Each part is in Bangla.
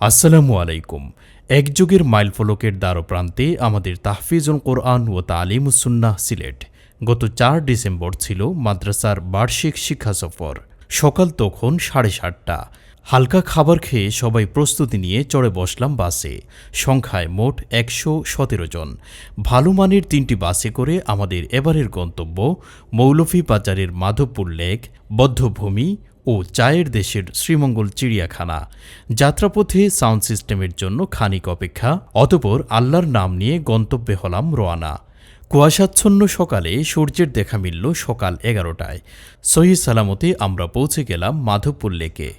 আসসালামু আলাইকুম। এক যুগের মাইলফলকের দ্বারপ্রান্তে আমাদের তাহফিজুল কোরআন ও তালিমুসুন্নাহ সিলেট। গত চার ডিসেম্বর ছিল মাদ্রাসার বার্ষিক শিক্ষা সফর। সকাল তখন সাড়ে সাতটা। হালকা খাবার খেয়ে সবাই প্রস্তুতি নিয়ে চড়ে বসলাম বাসে। সংখ্যায় মোট একশো সতেরো জন। ভালো মানের তিনটি বাসে করে আমাদের এবারের গন্তব্য মৌলভীবাজারের মাধবপুর লেক, বদ্ধভূমি ও চায়ের দেশের শ্রীমঙ্গল চিড়িয়াখানা। যাত্রাপথে সাউন্ড সিস্টেমের জন্য খানিক অপেক্ষা, অতপর আল্লাহর নাম নিয়ে গন্তব্যে হলাম রোয়ানা কুয়াশাচ্ছন্ন সকালে সূর্যের দেখা মিলল সকাল এগারোটায়। সহি সালামতে আমরা পৌঁছে গেলাম মাধবপুর লেকে।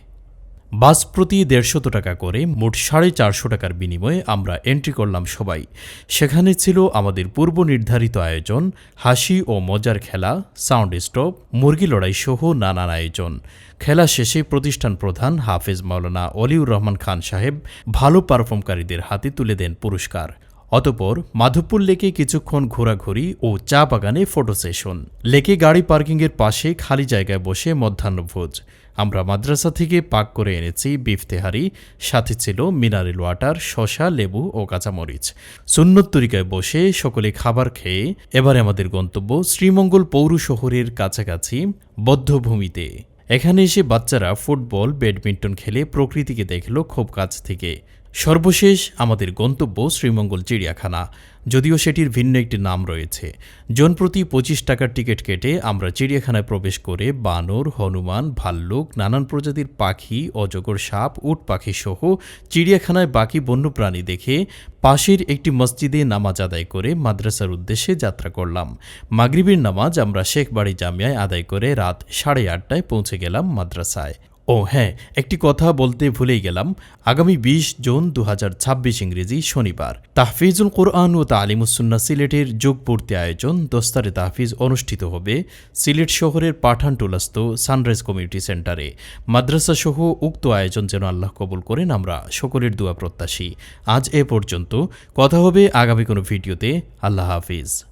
বাস প্রতি দেড়শত টাকা করে মোট সাড়ে চারশো টাকার বিনিময়ে আমরা এন্ট্রি করলাম সবাই। সেখানে ছিল আমাদের পূর্ব নির্ধারিত আয়োজন, হাসি ও মজার খেলা সাউন্ড স্টপ মুরগি লড়াই সহ নানান আয়োজন। খেলা শেষে প্রতিষ্ঠান প্রধান হাফেজ মাওলানা অলিউর রহমান খান সাহেব ভালো পারফর্মকারীদের হাতে তুলে দেন পুরস্কার। অতপর মাধবপুর লেকে কিছুক্ষণ ঘোরাঘুরি ও চা বাগানে ফটো সেশন। লেকে গাড়ি পার্কিংয়ের পাশে খালি জায়গায় বসে মধ্যাহ্নভোজ। আমরা মাদ্রাসা থেকে পাক করে এনেছি বিফ তেহারি, সাথে ছিল মিনারেল ওয়াটার শশা লেবু ও কাঁচামরিচ। সুন্নত তরিকায় বসে সকলে খাবার খেয়ে এবারে আমাদের গন্তব্য শ্রীমঙ্গল পৌর শহরের কাছাকাছি বদ্ধভূমিতে। এখানে এসে বাচ্চারা ফুটবল, ব্যাডমিন্টন খেলে প্রকৃতিকে দেখল খুব কাছ থেকে। সর্বশেষ আমাদের গন্তব্য শ্রীমঙ্গল চিড়িয়াখানা। যদিও সেটির ভিন্ন একটি নাম রয়েছে। জনপ্রতি পঁচিশ টাকার টিকিট কেটে আমরা চিড়িয়াখানায় প্রবেশ করে বানর, হনুমান, ভাল্লুক, নানান প্রজাতির পাখি, অজগর সাপ, উট পাখি সহ চিড়িয়াখানায় বাকি বন্যপ্রাণী দেখে পাশের একটি মসজিদে নামাজ আদায় করে মাদ্রাসার উদ্দেশ্যে যাত্রা করলাম। মাগরিবের নামাজ আমরা শেখবাড়ি জামিয়ায় আদায় করে রাত সাড়ে আটটায় পৌঁছে গেলাম মাদ্রাসায়। ও হ্যাঁ একটি কথা বলতে ভুলেই গেলাম। আগামী বিশ জুন দু হাজার ছাব্বিশ ইংরেজি শনিবার। তাহফিজুল কোরআন ও তালিমুসুন্না সিলেটের যোগপূর্তি আয়োজন দস্তারে তাহফিজ অনুষ্ঠিত হবে সিলেট শহরের পাঠানটুলাস্ত সানরাইজ কমিউনিটি সেন্টারে। মাদ্রাসা সহ উক্ত আয়োজন যেন আল্লাহ কবুল করেন, আমরা সকলের দোয়া প্রত্যাশী। আজ এ পর্যন্ত। কথা হবে আগামী কোনো ভিডিওতে। আল্লাহ হাফিজ।